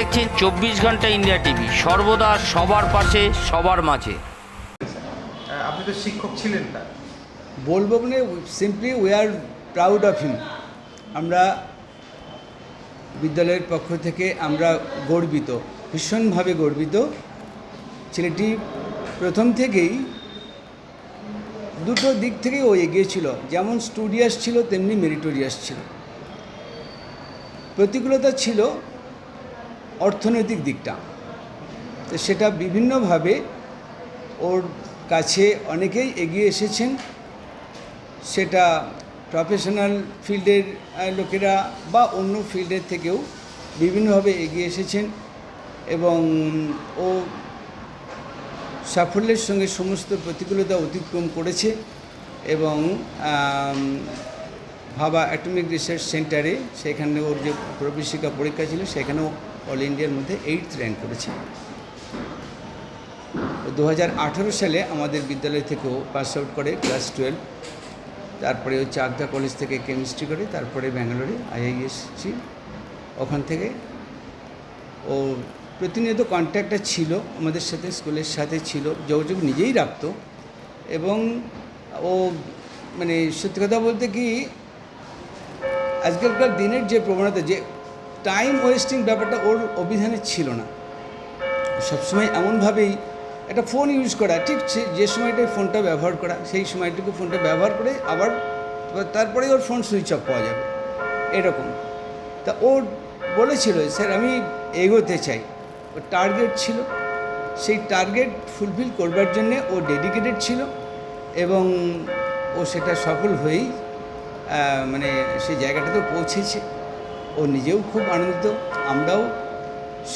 দেখছেন চব্বিশ ঘণ্টা ইন্ডিয়া টিভি। সর্বদা সবার পাশে সবার মাঝে। আপনি তো শিক্ষক ছিলেন তার বলব মানে simply we are proud of him আমরা বিদ্যালয়ের পক্ষ থেকে আমরা গর্বিত ভীষণভাবে গর্বিত। ছেলেটি প্রথম থেকেই দুটো দিক থেকেই ও এগিয়ে ছিল। যেমন স্টুডিয়াস ছিল তেমনি মেরিটোরিয়াস ছিল। প্রতিকূলতা ছিল অর্থনৈতিক দিকটা। তো সেটা বিভিন্নভাবে ওর কাছে অনেকেই এগিয়ে এসেছেন। সেটা প্রফেশনাল ফিল্ডের লোকেরা বা অন্য ফিল্ডের থেকেও বিভিন্নভাবে এগিয়ে এসেছেন এবং ও সাফল্যের সঙ্গে সমস্ত প্রতিকূলতা অতিক্রম করেছে এবং ভাবা অ্যাটমিক রিসার্চ সেন্টারে সেখানে ওর যে প্রবেশিকা পরীক্ষা ছিল, সেখানেও অল ইন্ডিয়ার মধ্যে এইটথ র্যাঙ্ক করেছে। দু হাজার আঠেরো সালে আমাদের বিদ্যালয় থেকেও পাস আউট করে ক্লাস টুয়েলভ তারপরে ও চাকদা কলেজ থেকে কেমিস্ট্রি করে, তারপরে ব্যাঙ্গালোরে আইআইএসসি ওখান থেকে ও প্রতিনিয়ত কন্ট্যাক্টটা ছিল, আমাদের সাথে স্কুলের সাথে ছিল, যোগাযোগ নিজেই রাখতো। এবং ও মানে সত্যি কথা বলতে কি আজকালকার দিনের যে প্রবণতা, যে টাইম ওয়েস্টিং ব্যাপারটা ওর অভিধানে ছিল না। সবসময় এমনভাবেই একটা ফোন ইউজ করা, ঠিক যে সময়টায় ফোনটা ব্যবহার করা, সেই সময়টুকু ফোনটা ব্যবহার করে আবার তারপরে ওর ফোন সুইচ অফ পাওয়া যাবে, এরকম। তা ও বলেছিল, স্যার, আমি এগোতে চাই। ওর টার্গেট ছিল, সেই টার্গেট ফুলফিল করবার জন্যে ও ডেডিকেটেড ছিল এবং ও সেটা সফল হয়েই মানে সেই জায়গাটাতে পৌঁছেছে। ও নিজেও খুব আনন্দিত আমরাও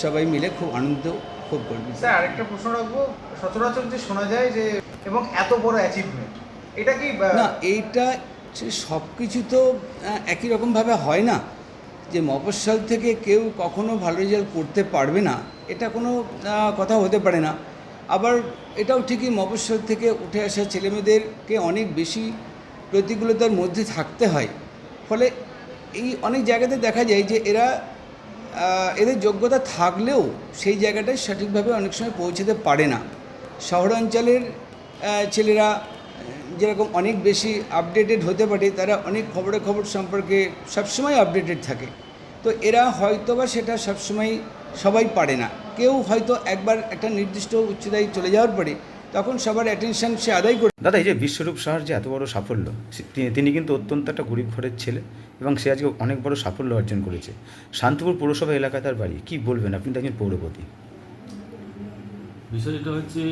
সবাই মিলে খুব আনন্দিত খুব গর্বিত। স্যার আরেকটা প্রশ্ন রাখব। সচরাচর যে শোনা যায় যে এবং এত বড় অ্যাচিভমেন্ট এটা কি না এইটা সব কিছু তো একই রকমভাবে হয় না। যে মফস্বল থেকে কেউ কখনো ভালো রেজাল্ট করতে পারবে না এটা কোনো কথা হতে পারে না। আবার এটাও ঠিকই মফস্বল থেকে উঠে আসা ছেলেমেয়েদেরকে অনেক বেশি প্রতিকূলতার মধ্যে থাকতে হয়। ফলে এই অনেক জায়গাতে দেখা যায় যে এরা এদের যোগ্যতা থাকলেও সেই জায়গাটায় সঠিকভাবে অনেক সময় পৌঁছাতে পারে না। শহরাঞ্চলের ছেলেরা, যেরকম অনেক বেশি আপডেটেড হতে পারে, তারা অনেক খবরে খবর সম্পর্কে সবসময় আপডেটেড থাকে। তো এরা হয়তো বা সেটা সবসময় সবাই পারে না। কেউ হয়তো একবার একটা নির্দিষ্ট উচ্চতায় চলে যাওয়ার পরে তখন সবার অ্যাটেনশন সে আদায় করে দাদা এই যে বিশ্বরূপ সাহার যে এত বড় সাফল্য তিনি- কিন্তু অত্যন্ত একটা গরিব ঘরের ছেলে এবং সে আজকে অনেক বড় সাফল্য অর্জন করেছে। শান্তিপুর পৌরসভা এলাকায় তার বাড়ি কি বলবেন আপনি তো একজন পৌরপতি? বিষয়টা হচ্ছে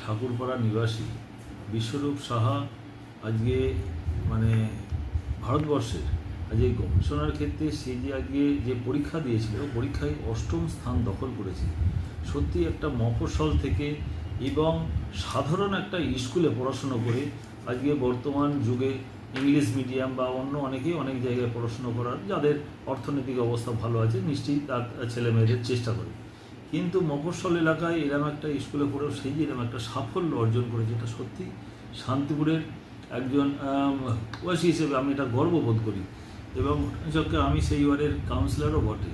ঠাকুরপাড়া নিবাসী। বিশ্বরূপ সাহা আজকে মানে ভারতবর্ষের আজকে গবেষণার ক্ষেত্রে সে যে আজকে যে পরীক্ষা দিয়েছিল পরীক্ষায় অষ্টম স্থান দখল করেছে সত্যি একটা মফস্বল থেকে এবং সাধারণ একটা স্কুলে পড়াশুনো করে আজকে বর্তমান যুগে ইংলিশ মিডিয়াম বা অন্য অনেকেই অনেক জায়গায় পড়াশুনো করার, যাদের অর্থনৈতিক অবস্থা ভালো আছে, নিশ্চয়ই তার ছেলে মেয়েদের চেষ্টা করে। কিন্তু মফস্বল এলাকায় এরম একটা স্কুলে পড়েও সেই এরম একটা সাফল্য অর্জন করেছে এটা সত্যি শান্তিপুরের একজন ওয়াসি হিসেবে আমি এটা গর্ববোধ করি। এবং ঘটনাচক্রে আমি সেই ওয়ার্ডের কাউন্সিলরও বটে।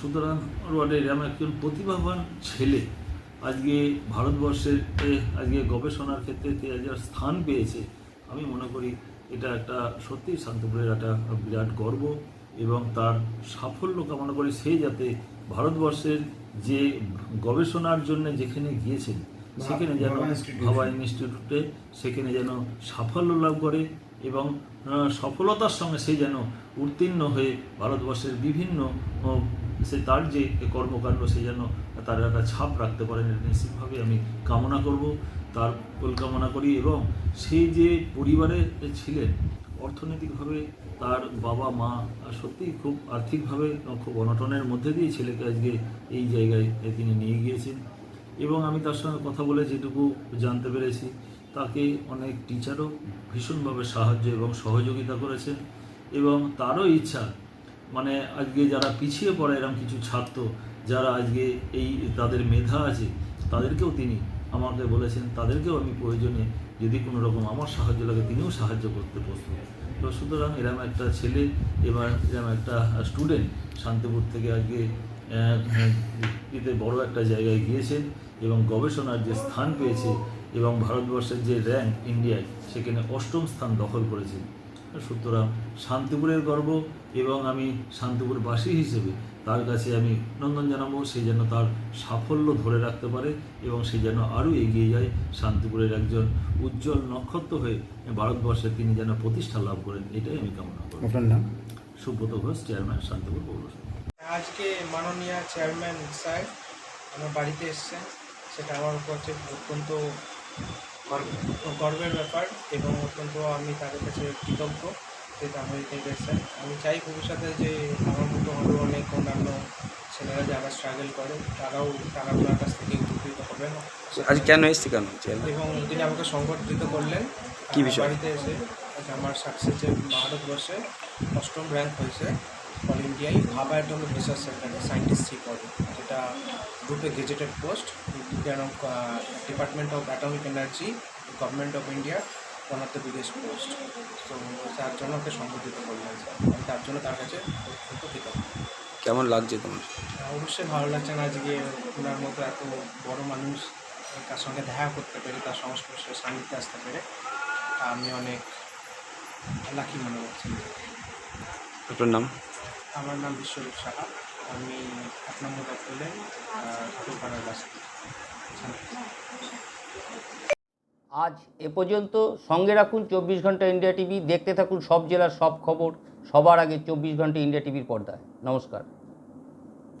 সুতরাং ওয়ার্ডের এরম একজন প্রতিভাবান ছেলে আজকে ভারতবর্ষের আজকে গবেষণার ক্ষেত্রে আজকে স্থান পেয়েছে আমি মনে করি এটা একটা সত্যি শান্তিপুরের একটা বিরাট গর্ব এবং তার সাফল্য কামনা করি সে যাতে ভারতবর্ষের যে গবেষণার জন্য যেখানে গিয়েছেন সেখানে যেন ভাবা ইনস্টিটিউটে সেখানে যেন সাফল্য লাভ করে এবং সফলতার সঙ্গে সে যেন উত্তীর্ণ হয়ে ভারতবর্ষের বিভিন্ন সে তার যে কর্মকাণ্ড, সে যেন তার একটা ছাপ রাখতে পারেন নিশ্চিতভাবে আমি কামনা করব। তার কামনা করি এবং সেই যে পরিবারে ছিলেন অর্থনৈতিকভাবে তার বাবা, মা সত্যিই খুব আর্থিকভাবে খুব অনটনের মধ্যে দিয়ে ছেলেকে আজকে এই জায়গায় তিনি নিয়ে গিয়েছেন। এবং আমি তার সঙ্গে কথা বলে যেটুকু জানতে পেরেছি, তাকে অনেক টিচারও ভীষণভাবে সাহায্য এবং সহযোগিতা করেছেন এবং তারও ইচ্ছা মানে আজকে যারা পিছিয়ে পড়ে, এরকম কিছু ছাত্র যারা আজকে এই তাদের মেধা আছে, তাদেরকেও তিনি আমাকে বলেছেন, তাদেরকেও আমি প্রয়োজনে যদি কোনো রকম আমার সাহায্য লাগে, তিনিও সাহায্য করতে প্রস্তুত। তো সুতরাং এরম একটা ছেলে, এবার এরম একটা স্টুডেন্ট শান্তিপুর থেকে আজকে এতে বড় একটা জায়গায় গিয়েছেন এবং গবেষণার যে স্থান পেয়েছে এবং ভারতবর্ষের যে র্যাঙ্ক ইন্ডিয়ায় সেখানে অষ্টম স্থান দখল করেছে। সুতরাং শান্তিপুরের গর্ব এবং আমি শান্তিপুরবাসী হিসেবে তার কাছে আমি নন্দন জানাব সে যেন তার সাফল্য ধরে রাখতে পারে এবং সে যেন আরও এগিয়ে যায়। শান্তিপুরের একজন উজ্জ্বল নক্ষত্র হয়ে ভারতবর্ষে তিনি যেন প্রতিষ্ঠা লাভ করেন এটাই আমি কামনা করি। আপনার নাম? সুব্রত ঘোষ চেয়ারম্যান শান্তিপুর পৌরসভা। আজকে মাননীয় চেয়ারম্যান সাহেব আমার বাড়িতে এসছেন। সেটা আমার কাছে অত্যন্ত গর্বের ব্যাপার এবং অত্যন্ত আমি তাদের কাছে কৃতজ্ঞ যে আমেরিকায় গেছেন আমি চাই ভবিষ্যতে যে আমার মতো আরও অনেক অন্যান্য ছেলেরা যারা স্ট্রাগল করে তারাও তারা ওনার কাছ থেকে উপকৃত হবেন। আজ কেন এসছি কেন? এবং তিনি আমাকে সংগঠিত করলেন। কি বিষয়? বাড়িতে এসে আজ আমার সাকসেসে ভারতবর্ষে অষ্টম র্যাঙ্ক হয়েছে। অল ইন্ডিয়ায় ভাবা অ্যাটমিক রিসার্চ সেন্টারে সায়েন্টিস্ট সি পদে যেটা গ্রুপে gazetted post department of atomic energy government of India one of the biggest post তো তার জন্য ওকে সংগঠিত করলেন আমি তার জন্য তার কাছে অত্যন্ত কৃতজ্ঞ কেমন লাগছে তোমার? অবশ্যই ভালো লাগছে না আজকে ওনার মতো এত বড় মানুষ তার সঙ্গে দেখা করতে পেরে তার সংস্পর্শে সান্নিধ্যে আসতে পেরে আমি অনেক লাকি মনে করছি। আপনার নাম? আমার নাম বিশ্বরূপ সাহা। আমি এক নম্বর ঠাকুরপাড়ার বাসী আজ এ পর্যন্ত সঙ্গে রাখুন চব্বিশ ঘণ্টা ইন্ডিয়া টিভি। দেখতে থাকুন সব জেলার সব খবর। সবার আগে চব্বিশ ঘণ্টা ইন্ডিয়া টিভির পর্দায়। নমস্কার।